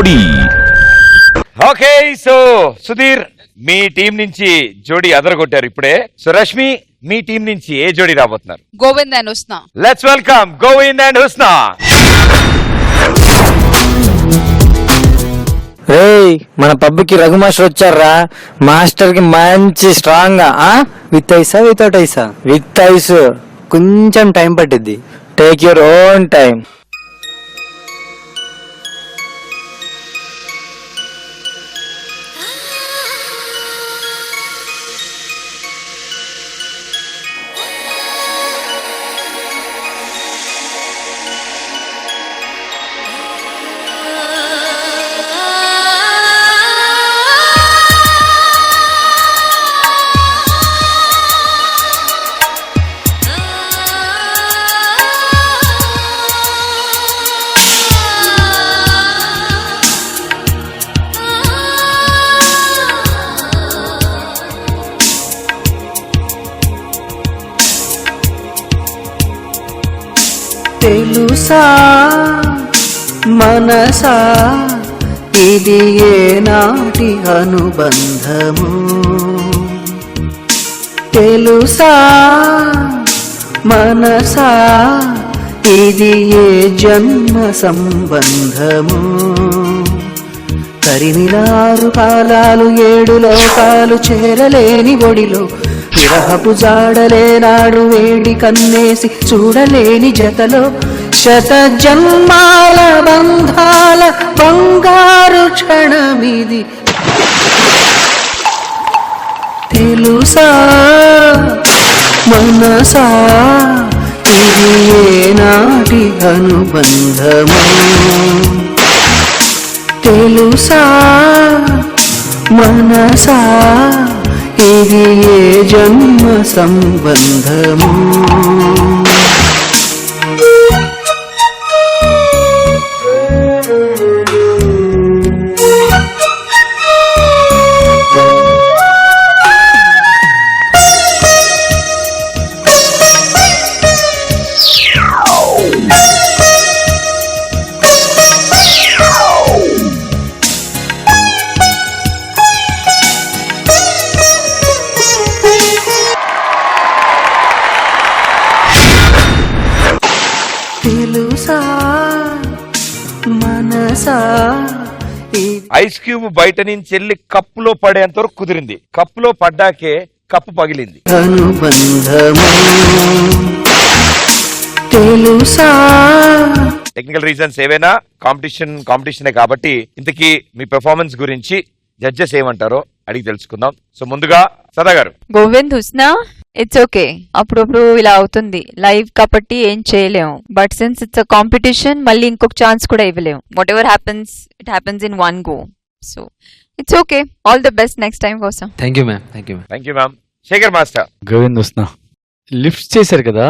జోడీ. Okay so Sudheer మీ team నుంచి జోడీ అదరగొట్టారు ఇప్పుడే. సో రష్మి మీ టీం నుంచి ఏ జోడీ రాబోతున్నారు? Govind and Husna. Let's welcome Govind and Husna రేయ్ మన పబ్కి రఘు మాస్టర్ వచ్చారా మాస్టర్కి మంచి స్ట్రాంగ్గా ఆ? With ఐసా without ఐసా? With ice. కొంచెం టైం పట్టిద్ది. టేక్ యువర్ ఓన్ టైం తెలుసా? మనసా? ఇది ఏ నాటి అనుబంధము? తెలుసా? మనసా? ఇది ఏ జన్మ సంబంధము? కరిమిలారు కాలాలు ఏడు లోకాలు చేరలేని ఒడిలో విరహపు జాడలేనాడు వేడి కన్నేసి చూడలేని జతలో. శత జన్మాల బంధాల బంగారు క్షణమిది. తెలుసా? మనసా? ఇది ఏనాటి అనుబంధము? తెలుసా? మనసా? ఇది ఏ జన్మ సంబంధము మనసా ఐస్ క్యూబ్ బయట నుంచి వెళ్ళి కప్పులో పడేంత వరకు కుదిరింది. కప్పులో పడ్డాకే కప్పు పగిలింది. తెలుసా? టెక్నికల్ రీజన్స్ ఏవైనా? కాంపిటీషన్ కాంపిటీషనే కాబట్టి ఇంతకీ మీ పెర్ఫార్మెన్స్ గురించి జడ్జెస్ ఏమంటారో అడిగి తెలుసుకుందాం. సో ముందుగా సదా గారు. గోవింద్ హుస్నా? ఇట్స్ ఓకే అప్పుడప్పుడు ఇలా అవుతుంది. లైవ్ కాబట్టి ఏం చేయలేము. But since it's a competition మళ్ళీ ఇంకొక ఛాన్స్ కూడా ఇవ్వలేము. Whatever happens it happens in one go so it's okay all the best next time కోసం thank you ma'am thank you ma'am thank you ma'am Shekhar master Govind వస్తున్నా lift చేశారు కదా.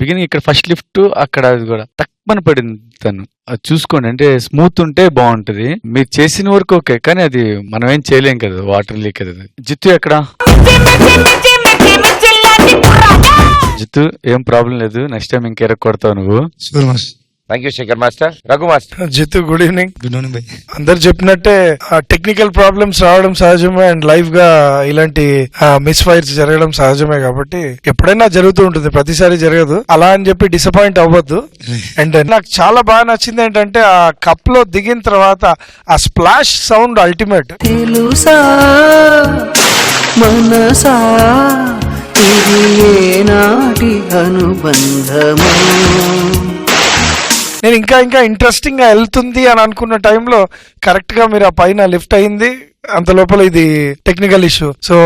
Beginning ఇక్కడ first lift అక్కడ అది కూడా తక్కువని పడింది తను. అది చూసుకోండి. అంటే స్మూత్ ఉంటే బాగుంటది. మీరు చేసిన వరకు ఓకే కానీ అది మనం ఏం చేయలేం కదా. వాటర్ లీక్ అది. జిత్తు ఎక్కడ? జిత్తు ఏం ప్రాబ్లం లేదు. నెక్స్ట్ టైం ఇంకెర కొడతావు నువ్వు. Thank you Shekhar master Raghu master Jitu good evening good morning bye అందరు చెప్పినట్టే టెక్నికల్ ప్రాబ్లమ్స్ రావడం సహజమే అండ్ లైవ్గా ఇలాంటి మిస్ ఫైర్స్ జరగడం సహజమే కాబట్టి ఎప్పుడైనా జరుగుతూ ఉంటుంది. ప్రతిసారి జరగదు. అలా అని చెప్పి డిసప్పాయింట్ అవ్వద్దు. అండ్ నాకు చాలా బాగా నచ్చింది ఏంటంటే ఆ కప్లో దిగిన తర్వాత ఆ స్ప్లాష్ సౌండ్ అల్టిమేట్ తెలుసా? మనసా? ఇది ఏనాటి అనుబంధము. నేను ఇంకా ఇంకా ఇంట్రెస్టింగ్గా వెళ్తుంది అని అనుకున్న టైంలో కరెక్ట్గా మీరు ఆ పైన లిఫ్ట్ అయింది. అంత లోపల ఇది టెక్నికల్ ఇష్యూ సో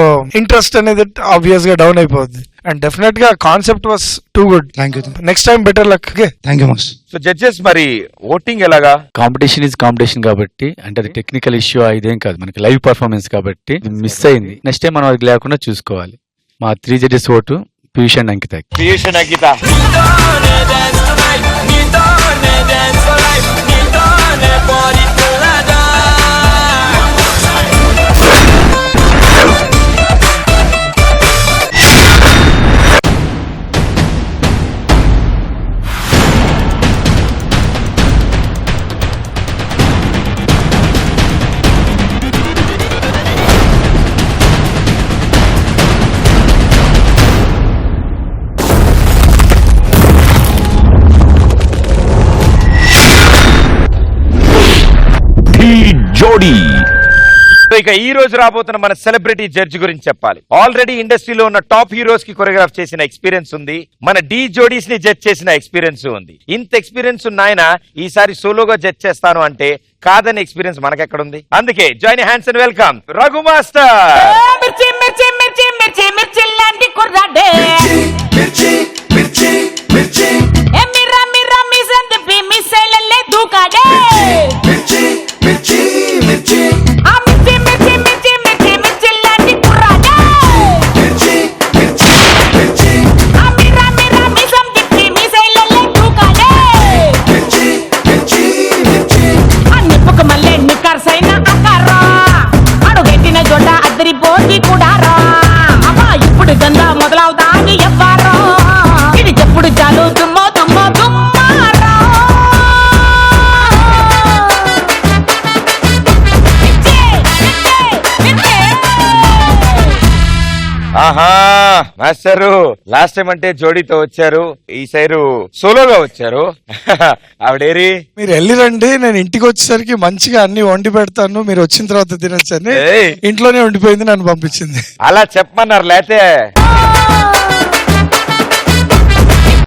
ఇంట్రెస్ట్ అనేది ఆబ్వియస్గా డౌన్ అయిపోద్ది. అండ్ డెఫినెట్గా concept was too good thank you next time better luck thank you so judges మరి ఓటింగ్ ఎలాగా? కాంపిటీషన్ ఇస్ కాంపిటీషన్ కాబట్టి అంటే అది టెక్నికల్ ఇష్యూ ఇదేం కాదు. మనకి లైవ్ పర్ఫార్మెన్స్ కాబట్టి మిస్ అయింది. నెక్స్ట్ టైం మనం అది లేకుండా చూసుకోవాలి. మా three judges vote Piyush and Ankita Piyush and Ankita. జోడీ. ఇక ఈ రోజు రాబోతున్న మన సెలబ్రిటీ జడ్జి గురించి చెప్పాలి. ఆల్రెడీ ఇండస్ట్రీలో ఉన్న టాప్ హీరోస్కి కొరియోగ్రాఫ్ చేసిన ఎక్స్పీరియన్స్ ఉంది. మన డి జోడీస్ని జడ్జ్ చేసిన ఎక్స్పీరియన్స్ ఉంది. ఇంత ఎక్స్పీరియన్స్ ఉన్న ఆయన ఈసారి సోలోగా జడ్జ్ చేస్తాను అంటే కాదని ఎక్స్పీరియన్స్ మనకెక్కడ ఉంది అందుకే join hands and welcome Raghu master. Master last time అంటే జోడీతో వచ్చారు ఈ సైరు సోలోగా వచ్చారు. ఆవిడేరి? మీరు వెళ్ళిరండి నేను ఇంటికి వచ్చేసరికి మంచిగా అన్ని వండి పెడతాను మీరు వచ్చిన తర్వాత తినొచ్చని. ఇంట్లోనే ఉండిపోయింది నన్ను పంపించింది. అలా చెప్పమన్నారు లేతే?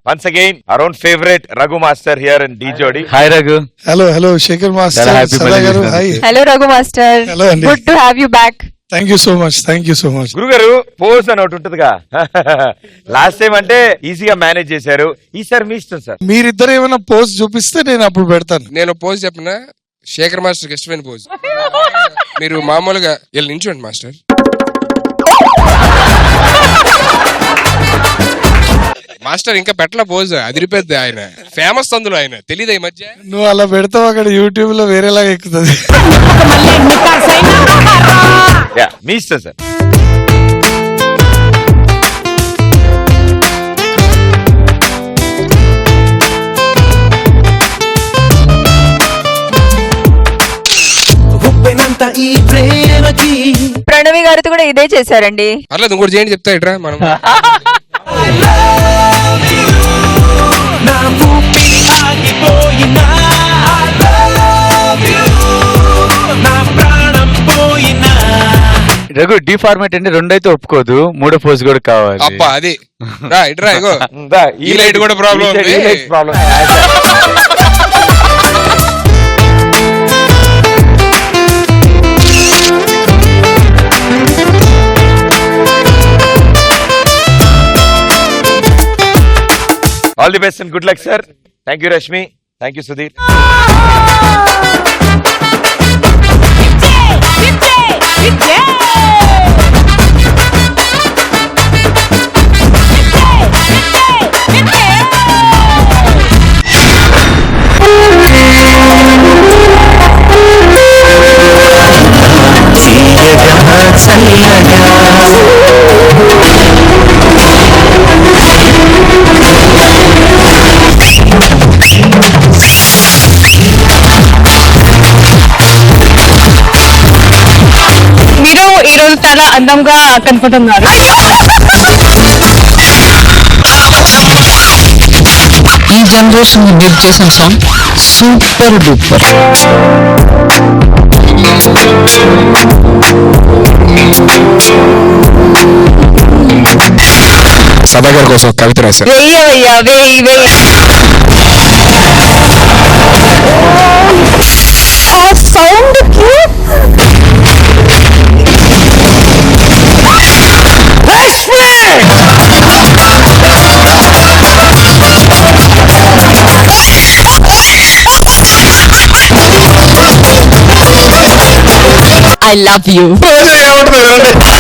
Once again around favourite Raghu master here and the జోడి hi Raghu hello hello Shekhar master hello Raghu master Hello అండి. Good to have you back thank you so much thank you so much గురుగారు pose అని ఒకటి ఉంటుందిగా. Last time అంటే ఈజీగా manage చేశారు. ఈసారి మీ ఇష్టం సార్. మీరిద్దరు ఏమైనా పోస్ట్ చూపిస్తే నేను అప్పుడు పెడతాను. నేను పోజ్ చెప్పిన శేఖర్ మాస్టర్ ఇష్టమైన పోజ్ మీరు మామూలుగా వీళ్ళు నించోండి మాస్టర్. మాస్టర్ ఇంకా పెట్టల పోజ్ అదిరిపోద్ది ఆయన. ఫేమస్ అందులో ఆయన. తెలీదా ఈ మధ్య? నువ్వు అలా పెడతావు అక్కడ యూట్యూబ్లో వేరేలాగా ఎక్కుతుంది. మీ ఇష్టం సార్. ఈ ప్రేమకి. ప్రణవి గారితో కూడా ఇదే చేశారండి. పర్లేదు ఇంకోటి చేయండి చెప్తా ఇట్రా మనం. రఘు డి ఫార్మాట్ అంటే రెండైతే ఒప్పుకోదు మూడో పోజ్ కూడా కావాలి. అబ్బా అది. రా ఇగో. ఈ light కూడా light problem. All the best and good luck sir thank you Rashmi thank you Sudheer చాలా అందంగా కనుకుంటున్నారు ఈ జనరేషన్ మీరు చేసిన సాంగ్ సూపర్ డూపర్. సభా గారి కోసం కవిత రాశారు. వెయ్యవయ్యా వెయ్యి వెయ్యి. ఆ I love you.